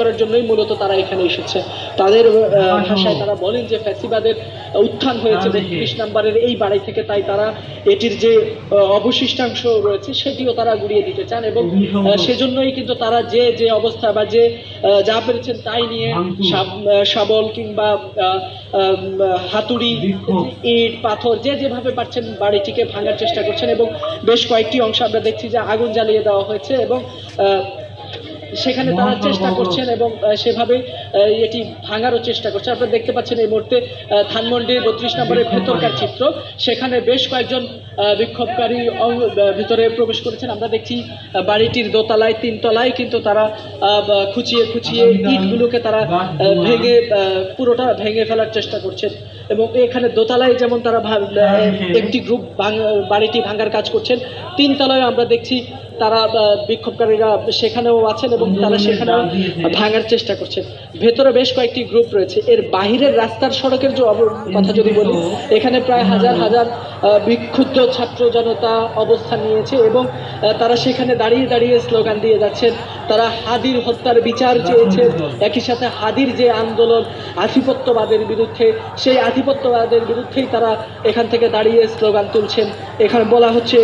করার জন্যই মূলত তারা এখানে এসেছে। তাদের ভাষায় তারা বলেন যে ফ্যাসিবাদের উত্থান হয়েছে বত্রিশ নাম্বারের এই বাড়ি থেকে তাই তারা এটির যে অবশিষ্টাংশ রয়েছে সেটিও তারা গুড়িয়ে দিতে চান এবং সেজন্যই কিন্তু তারা যে যে অবস্থা বা যে যা পেরেছেন তাই নিয়ে শাব- শাবল কিংবা হাতুড়ি ইট পাথর যে যেভাবে পারছেন বাড়িটিকে ভাঙার চেষ্টা করছেন এবং বেশ কয়েকটি অংশ আমরা দেখছি যে আগুন জ্বালিয়ে দেওয়া হয়েছে এবং আহ, সেখানে তারা চেষ্টা করছেন এবং সেভাবে এটি ভাঙারও চেষ্টা করছে আপনারা দেখতে পাচ্ছেন এই মুহূর্তে ধানমন্ডির বত্রিশ নম্বরের ভেতরকার চিত্র। সেখানে বেশ কয়েকজন বিক্ষোভকারী ভিতরে প্রবেশ করেছেন। আমরা দেখছি বাড়িটির দোতলায় তিনতলায় কিন্তু তারা খুঁচিয়ে খুঁচিয়ে ইটগুলোকে তারা ভেঙে পুরোটা ভেঙে ফেলার চেষ্টা করছেন। এবং এখানে দোতলায় যেমন তারা একটি গ্রুপ বাড়িটি ভাঙার কাজ করছেন তিনতলায় আমরা দেখছি তারা বিক্ষোভকারীরা সেখানেও আছেন এবং তারা সেখানেও ভাঙার চেষ্টা করছেন ভেতরে বেশ কয়েকটি গ্রুপ রয়েছে। এর বাহিরের রাস্তার সড়কের যে কথা যদি বলি এখানে প্রায় হাজার হাজার বিক্ষুব্ধ ছাত্র জনতা অবস্থান নিয়েছে এবং তারা সেখানে দাঁড়িয়ে দাঁড়িয়ে স্লোগান দিয়ে যাচ্ছেন। তারা হাদির হত্যার বিচার চেয়েছে। একই সাথে হাদির যে আন্দোলন আধিপত্যবাদের বিরুদ্ধে সেই আধিপত্যবাদের বিরুদ্ধেই তারা এখান থেকে দাঁড়িয়ে স্লোগান তুলছেন। এখানে বলা হচ্ছে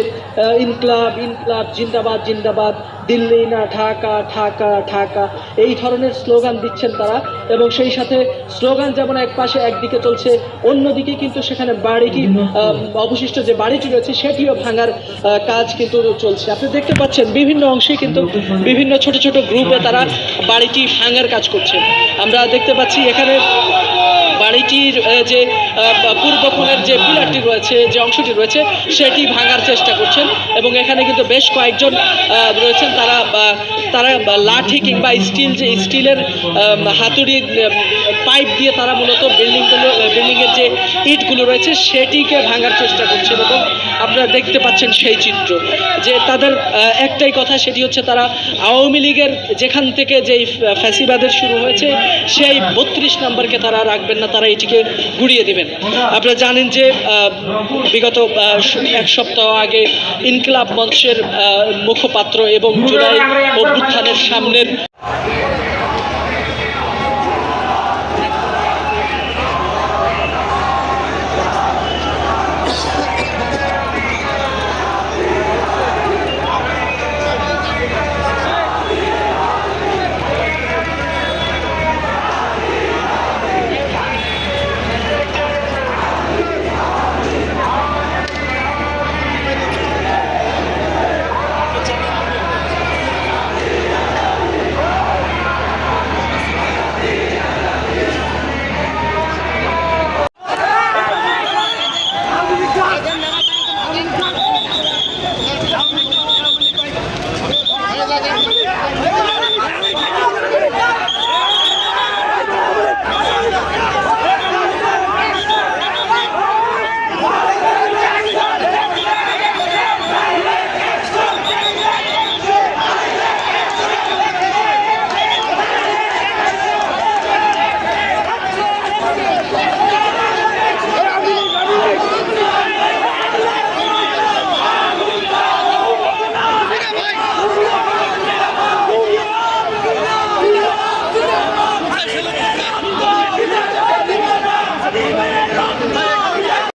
ইনকলাব ইনকলাব জিন্দাবাদ জিন্দাবাদ জিন্দাবাদ, দিল্লি না, ঢাকা ঢাকা ঢাকা। এই ধরনের স্লোগান দিচ্ছেন তারা এবং সেই সাথে স্লোগান যেমন এক পাশে একদিকে চলছে, অন্যদিকে কিন্তু সেখানে বাড়িটি অবশিষ্ট যে বাড়িটি রয়েছে সেটিও ভাঙার কাজ কিন্তু চলছে। আপনি দেখতে পাচ্ছেন বিভিন্ন অংশে কিন্তু বিভিন্ন ছোট ছোট গ্রুপে তারা বাড়িটি ভাঙার কাজ করছে। আমরা দেখতে পাচ্ছি এখানে আহ, যে পূর্ব যে পিলারটি রয়েছে যে অংশটি রয়েছে সেটি ভাঙার চেষ্টা করছেন এবং এখানে কিন্তু বেশ কয়েকজন রয়েছেন। তারা তারা লাঠি কিংবা স্টিল যে স্টিলের হাতুড়ি পাইপ দিয়ে তারা মূলত বিল্ডিংগুলো ইটগুলো রয়েছে, সেটিকে ভাঙার চেষ্টা করছে এবং আপনারা দেখতে পাচ্ছেন সেই চিত্র। যে তাদের একটাই কথা, সেটি হচ্ছে তারা আওয়ামী লীগের যেখান থেকে যেই ফ্যা- ফ্যাসিবাদের শুরু হয়েছে, সেই বত্রিশ নম্বরকে তারা রাখবেন না, তারা এটিকে গুড়িয়ে দিবেন। আপনারা জানেন যে বিগত এক সপ্তাহ আগে ইনকিলাব মঞ্চের মুখপাত্র এবং জুলাই অভ্যুত্থানের সামনের Yeah.